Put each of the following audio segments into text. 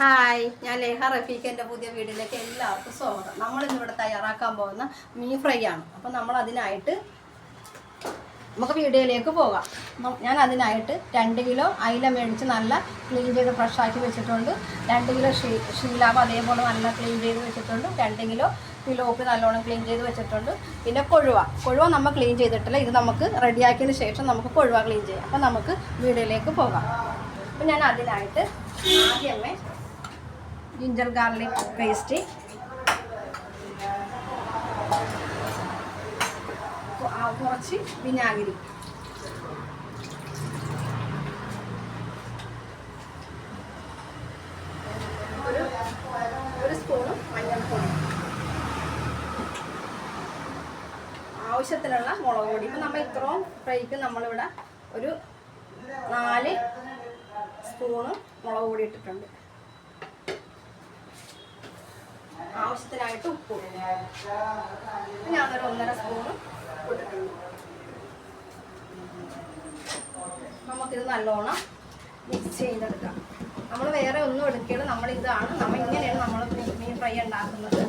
Hi ഞാൻ ലേഹ റഫീഖ് എന്റെ പുതിയ വീഡിയോയിലേക്ക് എല്ലാവർക്കും സ്വാഗതം. നമ്മൾ ഇന്നിവിടെ തയ്യാറാക്കാൻ പോകുന്ന മീൻ ഫ്രൈ ആണ്. അപ്പം നമ്മൾ അതിനായിട്ട് നമുക്ക് വീഡിയോയിലേക്ക് പോകാം. ഞാൻ അതിനായിട്ട് രണ്ട് കിലോ അയില മേടിച്ച് നല്ല ക്ലീൻ ചെയ്ത് ഫ്രഷാക്കി വെച്ചിട്ടുണ്ട്. രണ്ട് കിലോ ഷീ ഷീലാവ് അതേപോലെ നല്ല ക്ലീൻ ചെയ്ത് വെച്ചിട്ടുണ്ട്. രണ്ട് കിലോ പിലോപ്പ് നല്ലോണം ക്ലീൻ ചെയ്ത് വെച്ചിട്ടുണ്ട്. പിന്നെ കൊഴുവ. കൊഴുവ നമ്മൾ ക്ലീൻ ചെയ്തിട്ടില്ല. ഇത് നമുക്ക് റെഡിയാക്കിയതിന് ശേഷം നമുക്ക് കൊഴുവ ക്ലീൻ ചെയ്യാം. അപ്പം നമുക്ക് വീഡിയോയിലേക്ക് പോകാം. അപ്പം ഞാൻ അതിനായിട്ട് ആദ്യമേ ജിഞ്ചർ ഗാർലിക് പേസ്റ്റ് കുറച്ച് വിനാഗിരി. ഒരു ഒരു സ്പൂണ് ആവശ്യത്തിനുള്ള മുളക് പൊടി. ഇപ്പം നമ്മൾ ഇത്രയും ഫ്രൈക്ക് നമ്മളിവിടെ ഒരു നാല് സ്പൂണ് മുളക് പൊടി ഇട്ടിട്ടുണ്ട്. ആവശ്യത്തിനായിട്ട് ഉപ്പ് ഞാനൊരു ഒന്നര സ്പൂണ് ഇട്ടിട്ടുണ്ട്. നമുക്കിത് നല്ലോണം മിക്സ് ചെയ്തെടുക്കാം. നമ്മൾ വേറെ ഒന്നും എടുക്കില്ല നമ്മളിതാണ്. നമ്മൾ ഇങ്ങനെയാണ് നമ്മൾ മീൻ ഫ്രൈ ഉണ്ടാക്കുന്നത്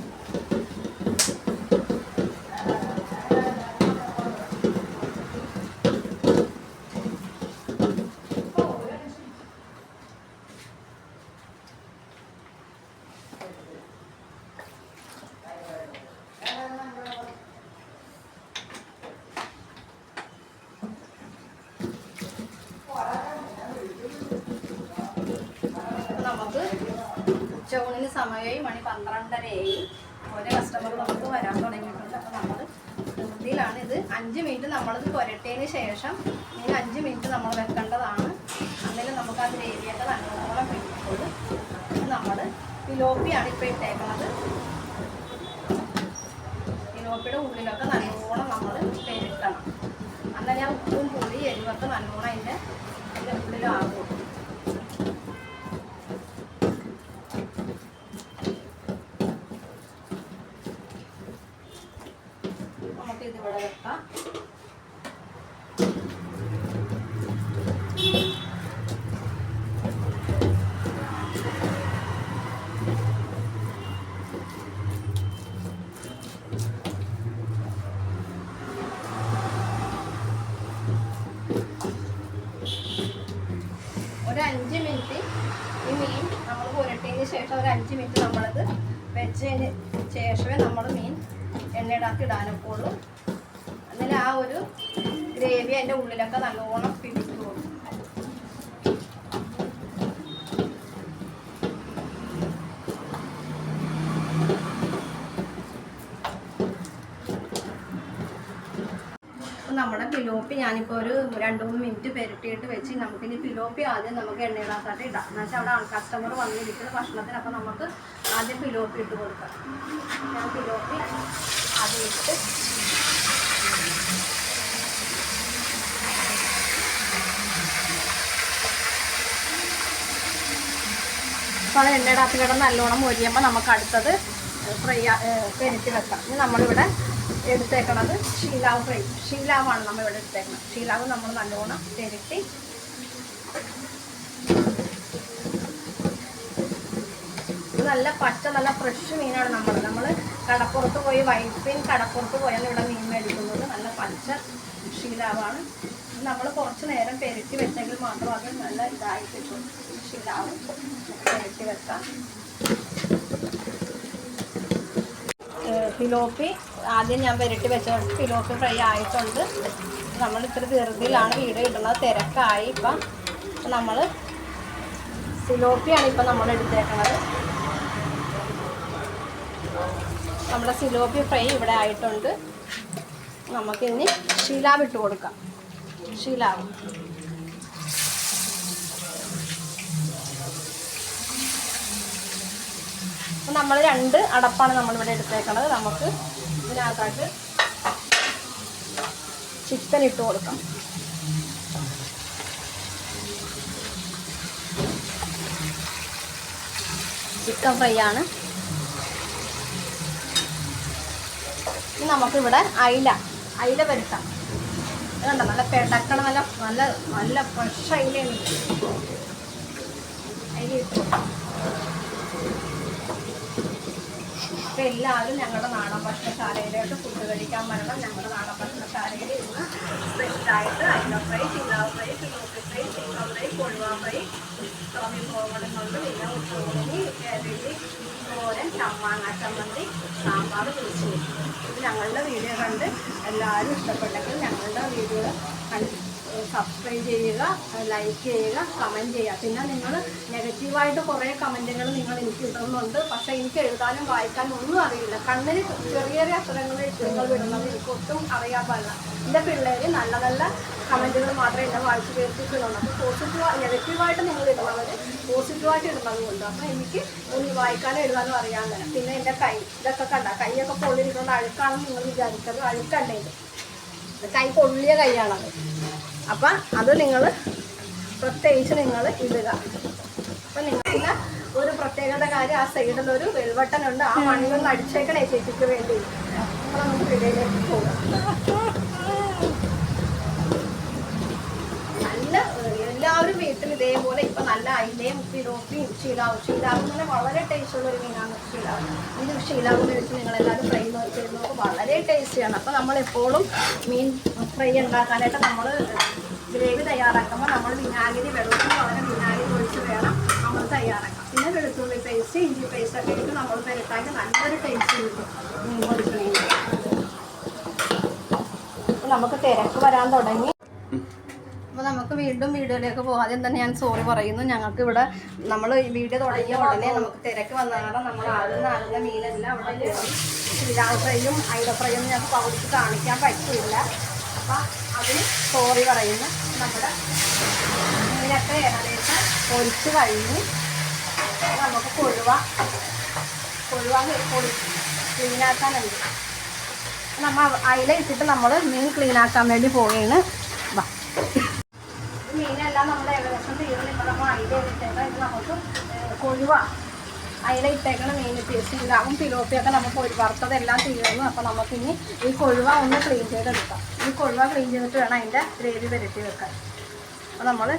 അപ്പൊ നമുക്ക് ഉച്ചയൂണിന് സമയമായി മണി പന്ത്രണ്ടരയായി. ഓരോ കസ്റ്റമർ നമുക്ക് വരാൻ തുടങ്ങിയിട്ടുണ്ട്. അപ്പോൾ നമ്മൾ ധൃതിയിലാണ് ഇത്. അഞ്ച് മിനിറ്റ് നമ്മളിത് പുരട്ടിയതിന് ശേഷം ഇനി അഞ്ച് മിനിറ്റ് നമ്മൾ വെക്കേണ്ടതാണ്. അന്നേരം നമുക്ക് ആ ഗ്രേവിയൊക്കെ നല്ലോണം പിടിക്കുള്ളൂ നമ്മൾ പിലോപ്പിയാണ് ഇപ്പോൾ ഇട്ടേക്കുന്നത് പിലോപ്പിയുടെ ഉള്ളിലൊക്കെ നല്ലോണം നമ്മൾ പെരുട്ടണം. അന്നേരം ഉപ്പും പുളി എരിവൊക്കെ നല്ലോണം അതിന്റെ അതിന്റെ ഉള്ളിലാകും നമുക്ക് ഇത് ഇവിടെ വെക്കാം ഒരു അഞ്ച് മിനിറ്റ് ഈ മീൻ നമ്മൾ പുരട്ടിയതിന് ശേഷം ഒരു അഞ്ച് മിനിറ്റ് നമ്മളത് വെച്ചതിന് ശേഷമേ നമ്മൾ മീൻ എണ്ണയിടാക്കി ഇടാനൊക്കെ ഉള്ളൂ. അങ്ങനെ ആ ഒരു ഗ്രേവി അതിന്റെ ഉള്ളിലൊക്കെ നല്ലോണം പിടിക്കുള്ളൂ അപ്പോൾ നമ്മുടെ പിലോപ്പി ഞാനിപ്പോൾ ഒരു രണ്ട് മൂന്ന് മിനിറ്റ് പെരട്ടിയിട്ട് വെച്ച് നമുക്കിനി പിലോപ്പി ആദ്യം നമുക്ക് എണ്ണയിടാത്തായിട്ട് ഇടാം. എന്ന് വെച്ചാൽ അവിടെ കസ്റ്റമർ വന്നിരിക്കുന്ന ഭക്ഷണത്തിന് അപ്പോൾ നമുക്ക് ആദ്യം പിലോപ്പി ഇട്ട് കൊടുക്കാം. ഞാൻ പിലോപ്പി ആദ്യം ഇട്ട് അപ്പോൾ അത് എണ്ണയിടാത്ത കിടന്ന് നല്ലോണം മൊരിയുമ്പോൾ നമുക്ക് അടുത്തത് ഫ്രൈ പെരുത്തി വെക്കാം. ഇനി നമ്മളിവിടെ എടുത്തേക്കണത് ഷീലാവ് ഫ്രൈ ഷീലാവാണ് നമ്മൾ ഇവിടെ എടുത്തേക്കുന്നത് ഷീലാവ് നമ്മൾ നല്ലോണം തിരട്ടി നല്ല പച്ച നല്ല ഫ്രഷ് മീനാണ് നമ്മൾ നമ്മൾ കടപ്പുറത്ത് പോയി വൈപ്പിൻ കടപ്പുറത്ത് പോയാണ് ഇവിടെ മീൻ മേടിക്കുന്നത്. നല്ല പച്ച ഷീലാവാണ് നമ്മൾ കുറച്ച് നേരം പെരുത്തി വെച്ചെങ്കിൽ മാത്രം അത് നല്ല ഇതായി കിട്ടും. ഷീലാവ് പെരുത്തി വെക്കാം. ഫിലോപ്പി ആദ്യം ഞാൻ വരട്ടി വെച്ച പിലോസ് ഫ്രൈ ആയിട്ടുണ്ട്. നമ്മൾ ഇത്ര ധൃതിയിലാണ് വീട് ഇടുന്നത് തിരക്കായി ഇപ്പം നമ്മൾ സിലോപ്പിയാണ് ഇപ്പം നമ്മൾ എടുത്തേക്കുന്നത്. നമ്മുടെ സിലോപ്പി ഫ്രൈ ഇവിടെ ആയിട്ടുണ്ട്. നമുക്കിനി ഷീലാവ് ഇട്ട് കൊടുക്കാം. ഷീലാവ് നമ്മൾ രണ്ട് അടപ്പാണ് നമ്മളിവിടെ എടുത്തേക്കുന്നത് നമുക്ക് ഇതിനകത്തായിട്ട് ചിക്കൻ ഇട്ട് കൊടുക്കാം. ചിക്കൻ ഫ്രൈ ആണ്. ഇനി നമുക്കിവിടെ അയില അയില വരുത്താം കണ്ടോ? നല്ല പെടക്കണ നല്ല നല്ല നല്ല ഫ്രഷ് അയിലയാണ്. അയില ഇട്ടു അപ്പോൾ എല്ലാവരും ഞങ്ങളുടെ നാടൻ ഭക്ഷണശാലയിലോട്ട് ഫുഡ് കഴിക്കാൻ വരണം. ഞങ്ങളുടെ നാടൻ ഭക്ഷണശാലയിൽ ഇന്ന് സ്പെഷ്യലായിട്ട് അയില ഫ്രൈ ചില്ലാവ് ഫ്രൈ പിന്നോട്ടി ഫ്രൈ ചിക്കൻ ഫ്രൈ കൊഴുവ ഫ്രൈ സ്വാമി പോകണമെന്നുണ്ട് പിന്നെ ഉപ്പുമുളകി കേരളി തോരൻ ചമ്മാങ്ങ ചമ്മന്തി സാമ്പാർ കുളിച്ചു ഇത് ഞങ്ങളുടെ വീഡിയോ കണ്ട് എല്ലാവരും ഇഷ്ടപ്പെട്ടെങ്കിൽ ഞങ്ങളുടെ വീഡിയോ കണ്ട് സബ്സ്ക്രൈബ് ചെയ്യുക ലൈക്ക് ചെയ്യുക കമന്റ് ചെയ്യുക. പിന്നെ നിങ്ങൾ നെഗറ്റീവായിട്ട് കുറേ കമന്റുകൾ നിങ്ങൾ എനിക്ക് ഇടുന്നുണ്ട്. പക്ഷേ എനിക്ക് എഴുതാനും വായിക്കാനും ഒന്നും അറിയില്ല. കണ്ണിന് ചെറിയ ചെറിയ അക്ഷരങ്ങൾ നിങ്ങൾ വിടുന്നത് എനിക്ക് ഒട്ടും പാടില്ല എന്റെ പിള്ളേർ നല്ല നല്ല കമന്റുകൾ മാത്രമേ എന്നെ വായിച്ച് കേൾപ്പിക്കുന്നുള്ളൂ. അപ്പോൾ പോസിറ്റീവ് നെഗറ്റീവായിട്ട് നിങ്ങൾ ഇടുന്നവർ പോസിറ്റീവായിട്ട് ഇടുന്നത് കൊണ്ട് അപ്പോൾ എനിക്ക് ഒന്ന് വായിക്കാനും എഴുതാനും അറിയാൻ തന്നെ പിന്നെ എന്റെ കൈ ഇതൊക്കെ കണ്ട കൈയൊക്കെ പൊള്ളിരിക്കുന്നത് അഴുക്കാണെന്ന് നിങ്ങൾ വിചാരിക്കരുത് അഴുക്കണ്ടേ ഇത്? ഇത് കൈ പൊള്ളിയ കൈയാണത്. അപ്പം അത് നിങ്ങൾ പ്രത്യേകിച്ച് നിങ്ങൾ ഇടുക. അപ്പം നിങ്ങൾ ഒരു പ്രത്യേകത കാര്യം ആ സൈഡിൽ ഒരു വെൽവട്ടനുണ്ട് ആ മണ്ണിലൊന്ന് അടിച്ചേക്കണേ ചേച്ചിക്ക് വേണ്ടി. അപ്പം നമുക്ക് ഇടയിലേക്ക് പോകാം. നല്ല എല്ലാവരും വീട്ടിൽ ഇതേപോലെ ഇപ്പൊ നല്ല അയിലയും പിറോപ്പിയും ഷീലാവും ഷീലാവും തന്നെ വളരെ ടേസ്റ്റ് ഉള്ള ഒരു മീനാണ് ഷീലാവ് ഇത് ഷീലാവ് വെച്ച് നിങ്ങൾ എല്ലാവരും ഫ്രൈ ചെയ്ത് നോക്കുമ്പോൾ വളരെ ടേസ്റ്റിയാണ് അപ്പൊ നമ്മൾ എപ്പോഴും മീൻ ഫ്രൈ ഉണ്ടാക്കാനായിട്ട് നമ്മൾ ഗ്രേവി തയ്യാറാക്കുമ്പോൾ നമ്മൾ വിനാഗിരി വെള്ളത്തിന് പകരം വിനാഗിരി ഒഴിച്ച് വേണം നമ്മൾ തയ്യാറാക്കാം പിന്നെ വെളുത്തുള്ളി പേസ്റ്റ് ഇഞ്ചി പേസ്റ്റ് ഒക്കെ ഇട്ട് നമ്മൾ പുരട്ടാക്കി നല്ലൊരു ടേസ്റ്റ് കിട്ടും. നമുക്ക് തിരക്ക് വരാൻ തുടങ്ങി. അപ്പോൾ നമുക്ക് വീണ്ടും വീഡിയോയിലേക്ക് പോകാം. ആദ്യം തന്നെ ഞാൻ സോറി പറയുന്നു. ഞങ്ങൾക്ക് ഇവിടെ നമ്മൾ വീഡിയോ തുടങ്ങിയ ഉടനെ നമുക്ക് തിരക്ക് വന്നതാണ്. നമ്മൾ ആകുന്ന ആകുന്ന മീനെല്ലാം അവിടെ ശ്രീരാമ ഫ്രൈയും ഐഡ ഫ്രൈയും ഞങ്ങൾക്ക് പകുതി കാണിക്കാൻ പറ്റില്ല. അപ്പം അതിന് സോറി പറയുന്നു. നമ്മുടെ മീനൊക്കെ ഏകദേശം പൊരിച്ച് കഴിഞ്ഞ്. നമുക്ക് കൊഴുവ കൊഴുവ പൊടി ക്ലീനാക്കാനുണ്ട്. നമ്മൾ അയില ഇട്ടിട്ട് നമ്മൾ മീൻ ക്ലീനാക്കാൻ വേണ്ടി പോവുകയാണ്. വാ. മീനെല്ലാം നമ്മൾ ഏകദേശം തീർന്നിപ്പോൾ നമ്മൾ അയില ഇട്ടേക്കാം ഇത് നമുക്ക് കൊഴുവ അയില ഇട്ടേക്കണ മീൻ തീർച്ചയായും പിലോപ്പിയൊക്കെ നമുക്ക് ഒരു വറുത്തതെല്ലാം തീർന്നു. അപ്പോൾ നമുക്കിനി ഈ കൊഴുവ ഒന്ന് ക്ലീൻ ചെയ്തെടുക്കാം. ഈ കൊഴുവ ക്ലീൻ ചെയ്തിട്ട് വേണം അതിന്റെ ഗ്രേവി വരട്ടി വെക്കാൻ. അപ്പോൾ നമ്മൾ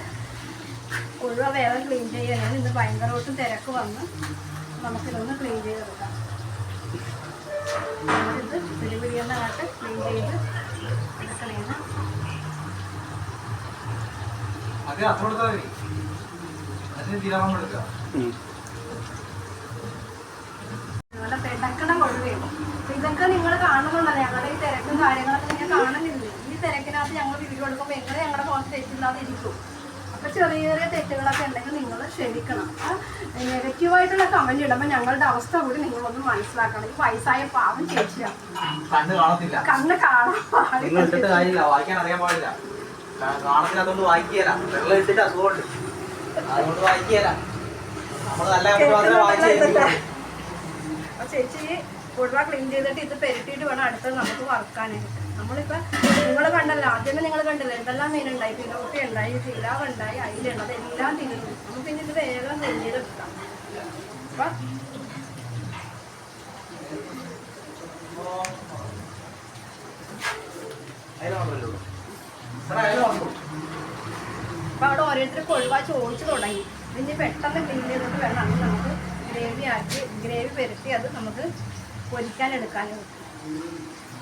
കൊഴുവ വേറെ ക്ലീൻ ചെയ്യാനാണ് ഇന്ന് ഭയങ്കരമായിട്ട് തിരക്ക് വന്ന് നമുക്കിതൊന്ന് ക്ലീൻ ചെയ്തെടുക്കാം നമ്മളിത് പിടി പിടിയെന്നങ്ങോട്ട് ക്ലീൻ ചെയ്ത് എടുക്കണേന്ന് അത് അത്ര കൊടുത്താൽ മതി. അതിന് തീരാമെടുക്കാം നിങ്ങളുടെ പെടക്കണ കൊഴുവയും അപ്പൊ ഇതൊക്കെ നിങ്ങൾ കാണുന്നുണ്ടല്ലോ ഞങ്ങളുടെ ഈ തിരക്കും കാര്യങ്ങളൊക്കെ നിങ്ങൾ കാണുന്നില്ലേ ഈ തിരക്കിനകത്ത് ഞങ്ങൾ വീഡിയോ എടുക്കുമ്പോൾ എങ്ങനെ ഞങ്ങളുടെ ഫോൺ തെറ്റില്ലാതെ ഇരിക്കും അപ്പൊ ചെറിയ ചെറിയ തെറ്റുകളൊക്കെ ഉണ്ടെങ്കിൽ നിങ്ങൾ ക്ഷമിക്കണം. നെഗറ്റീവായിട്ടുള്ള കമന്റ് ഇടുമ്പോൾ ഞങ്ങളുടെ അവസ്ഥ കൂടി നിങ്ങളൊന്ന് മനസ്സിലാക്കണം. ഈ വയസ്സായ പാവം ചേച്ചിയാണ് കണ്ണ് കാണത്തില്ല. കണ്ണ് കാണാൻ പാടില്ല. വായിക്കാൻ അറിയാൻ പാടില്ല. കാ- കാണത്തില്ലാത്തോണ്ട് വായിക്കുകയില്ല. വെള്ളം ഇട്ടിട്ട് അസുഖമുണ്ട്. അതുകൊണ്ട് വായിക്കുകയില്ല. നമ്മൾ നല്ല വായിച്ചു ചേച്ചി ക്ലീൻ ചെയ്തിട്ട് ഇത് പെരട്ടിയിട്ട് വേണം അടുത്തത് നമുക്ക് വറുക്കാനായിട്ട്. നമ്മളിപ്പോ നിങ്ങൾ കണ്ടല്ലോ ആദ്യമേ നിങ്ങൾ കണ്ടില്ല എന്തെല്ലാം മീനുണ്ടായി? പിന്നോട്ടി ഉണ്ടായി ചിലാവ് ഉണ്ടായി അയിലുണ്ട് അതെല്ലാം തീർന്നു നമുക്ക് ഇനി ഇത് വേഗം ക്ലീൻ ചെയ്തെടുക്കാം അപ്പൊ അപ്പൊ അവിടെ ഓരോരുത്തർ കൊഴുവാ ചോദിച്ചു തുടങ്ങി. ഇനി പെട്ടെന്ന് ക്ലീൻ ചെയ്തിട്ട് വേണം. അത് നമുക്ക് ഗ്രേവി ആക്കി ഗ്രേവി പെരുത്തി അത് നമുക്ക് പൊരിക്കാൻ എടുക്കാനും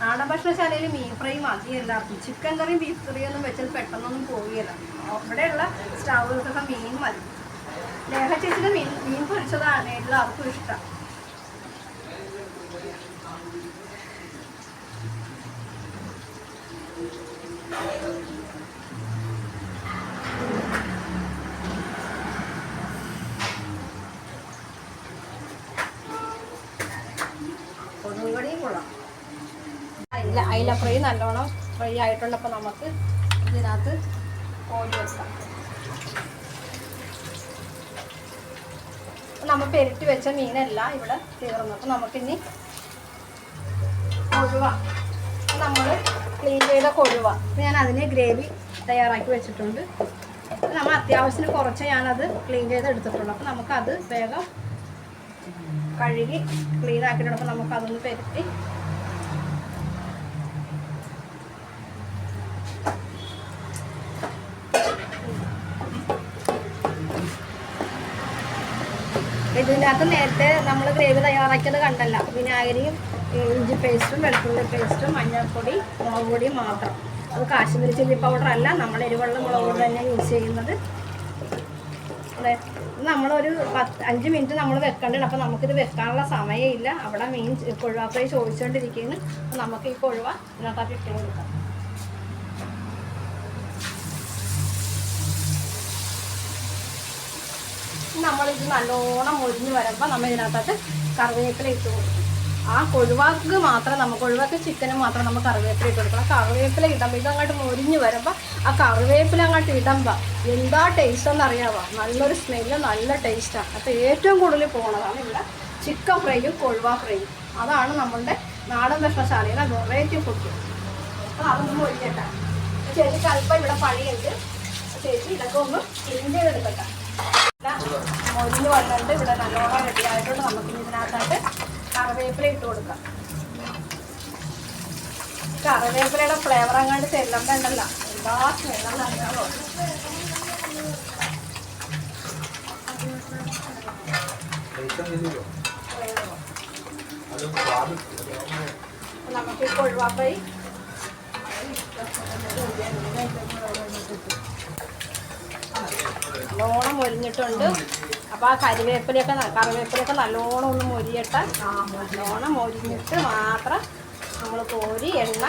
നാടൻ ഭക്ഷണശാലയിൽ മീൻ ഫ്രൈ മതി ചിക്കൻ കറിയും ബീഫ് കറിയും ഒന്നും വെച്ചാൽ പെട്ടെന്നൊന്നും പോവുകയില്ല. അവിടെയുള്ള സ്റ്റാവുകൾക്കൊക്കെ മീൻ മതി. ലേഹ ചേച്ചിയുടെ മീൻ മീൻ പൊരിച്ചതാണ് എല്ലാവർക്കും ഇഷ്ടം. അയില ഫ്രൈ നല്ലോണം ഫ്രൈ ആയിട്ടുള്ളപ്പോൾ നമുക്ക് ഇതിനകത്ത് കോഴി വെക്കാം. നമ്മൾ പെരട്ടി വെച്ച മീനെല്ലാം ഇവിടെ തീർന്നു. അപ്പം നമുക്കിനി കൊഴുവ. നമ്മൾ ക്ലീൻ ചെയ്ത കൊഴുവ. ഞാൻ അതിന് ഗ്രേവി തയ്യാറാക്കി വെച്ചിട്ടുണ്ട്. അപ്പം നമ്മൾ അത്യാവശ്യത്തിന് കുറച്ച് ഞാനത് ക്ലീൻ ചെയ്ത് എടുത്തിട്ടുള്ളൂ. അപ്പം നമുക്കത് വേഗം കഴുകി ക്ലീൻ ആക്കിയിട്ടുണ്ട്. നമുക്കതൊന്ന് പെരട്ടി ഇതിനകത്ത് നേരത്തെ നമ്മൾ ഗ്രേവി തയ്യാറാക്കിയത് കണ്ടല്ല. വിനാഗിരിയും ഇഞ്ചി പേസ്റ്റും വെളുത്തുള്ളി പേസ്റ്റും മഞ്ഞൾപ്പൊടി മുളക് മാത്രം. അത് കാശ്മീരി ചില്ലി പൗഡർ അല്ല നമ്മൾ എരിവെള്ള മുളക് പൊടി തന്നെ യൂസ് ചെയ്യുന്നത്. അതെ. നമ്മളൊരു പത്ത് അഞ്ച് മിനിറ്റ് നമ്മൾ വെക്കേണ്ടത് അപ്പോൾ നമുക്കിത് വെക്കാനുള്ള സമയമില്ല. അവിടെ മീൻ കൊഴുവ ഫ്രൈ ചോദിച്ചുകൊണ്ടിരിക്കുകയാണ് നമുക്ക് ഈ കൊഴുവ ഇതിനകത്ത് ഇട്ട് കൊടുക്കാം. നമ്മളിത് നല്ലോണം മുരിഞ്ഞ് വരുമ്പോൾ നമ്മൾ ഇതിനകത്തോട്ട് കറിവേപ്പില ഇട്ട് കൊടുക്കും. ആ കൊഴുവാക്ക് മാത്രം നമുക്ക് കൊഴുവാക്ക് ചിക്കനും മാത്രം നമുക്ക് കറിവേപ്പില ഇട്ട് കൊടുക്കണം കറിവേപ്പില ഇടുമ്പോൾ ഇതങ്ങോട്ട് മുരിഞ്ഞ് വരുമ്പോൾ ആ കറിവേപ്പില അങ്ങോട്ട് ഇടുമ്പോൾ എന്താ ടേസ്റ്റ് എന്ന് അറിയാമോ നല്ലൊരു സ്മെല്ല് നല്ല ടേസ്റ്റാണ് അപ്പോൾ ഏറ്റവും കൂടുതൽ പോണതാണ് ഇവിടെ ചിക്കൻ ഫ്രൈയും കൊഴുവാ ഫ്രൈയും അതാണ് നമ്മളുടെ നാടൻ ഭക്ഷണശാലയിലെ വെറൈറ്റി ഫുഡ് അപ്പോൾ അതൊന്നും ഒഴിക്കട്ടെ ചേച്ചിക്ക് അല്പം ഇവിടെ പണിയുണ്ട്. ചേച്ചി ഇതൊക്കെ ഒന്ന് ക്ലീൻ ചെയ്തെടുക്കട്ടെ. മൊരിഞ്ഞ് വന്നിട്ട് ഇവിടെ നല്ലോണം റെഡി ആയിട്ടുണ്ട്. നമുക്ക് ഇതിനകത്തായിട്ട് കറിവേപ്പില ഇട്ട് കൊടുക്കാം. കറിവേപ്പിലയുടെ ഫ്ലേവർ അങ്ങോട്ട് ചെല്ലുമ്പോൾ ഉണ്ടല്ലോ എന്താ സ്മെല്ലെന്ന് അറിയാമോ നമുക്ക് ഈ നല്ലോണം മൊരിഞ്ഞിട്ടുണ്ട്. അപ്പോൾ ആ കരിവേപ്പിലയൊക്കെ കറിവേപ്പിലൊക്കെ നല്ലോണം ഒന്ന് മൊരിയട്ടെ. നല്ലോണം മൊരിഞ്ഞിട്ട് മാത്രം നമ്മൾ കോരി എണ്ണ.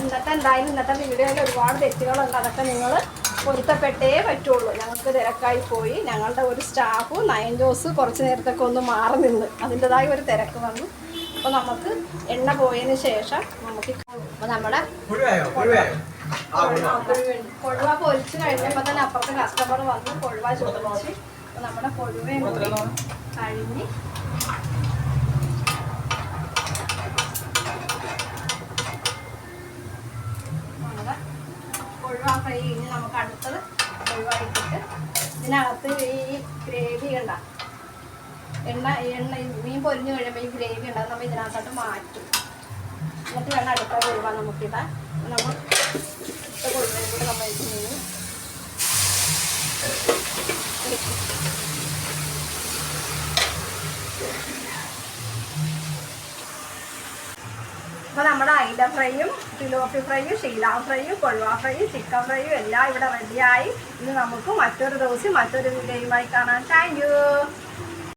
ഇന്നത്തെ എന്തായാലും ഇന്നത്തെ വീഡിയോയിൽ ഒരുപാട് തെറ്റുകളുണ്ട്. അതൊക്കെ നിങ്ങൾ പൊരുത്തപ്പെട്ടേ പറ്റുള്ളൂ. ഞങ്ങൾക്ക് തിരക്കായി പോയി. ഞങ്ങളുടെ ഒരു സ്റ്റാഫ് നയൻ ജോസ് കുറച്ച് നേരത്തൊക്കെ ഒന്ന് മാറി നിന്ന്. അതിന്റെതായ ഒരു തിരക്ക് വന്നു. അപ്പോൾ നമുക്ക് എണ്ണ പോയതിന് ശേഷം നമുക്ക് അപ്പോൾ നമ്മുടെ കൊഴുവ പൊരിച്ച് കഴിഞ്ഞപ്പോൾ തന്നെ അപ്പുറത്തെ കസ്റ്റമർ വന്ന് കൊഴുവ ചോദിച്ച്. അപ്പോൾ നമ്മുടെ കൊഴുവയും കൂടി കഴിഞ്ഞ് നമ്മുടെ നമുക്ക് അടുത്തത് കൊഴുവ ഇതിനകത്ത് ഈ ഗ്രേവി കണ്ട. എണ്ണ എണ്ണ മീൻ പൊരിഞ്ഞു കഴിയുമ്പോൾ ഈ ഗ്രേവി ഉണ്ടാകും നമ്മൾ ഇതിനകത്തോട്ട് മാറ്റും. എന്നിട്ട് വേണം അടുത്ത കൊഴുവ നമുക്കിടാൻ നമ്മൾ അപ്പോൾ നമ്മുടെ അയില ഫ്രൈയും തിലോപ്പി ഫ്രൈയും ഷീല ഫ്രൈയും കൊഴുവ ഫ്രൈയും ചിക്കൻ ഫ്രൈയും എല്ലാം ഇവിടെ റെഡിയായി ഇനി നമുക്ക് മറ്റൊരു ദിവസം മറ്റൊരു വീഡിയോയുമായി കാണാം. താങ്ക്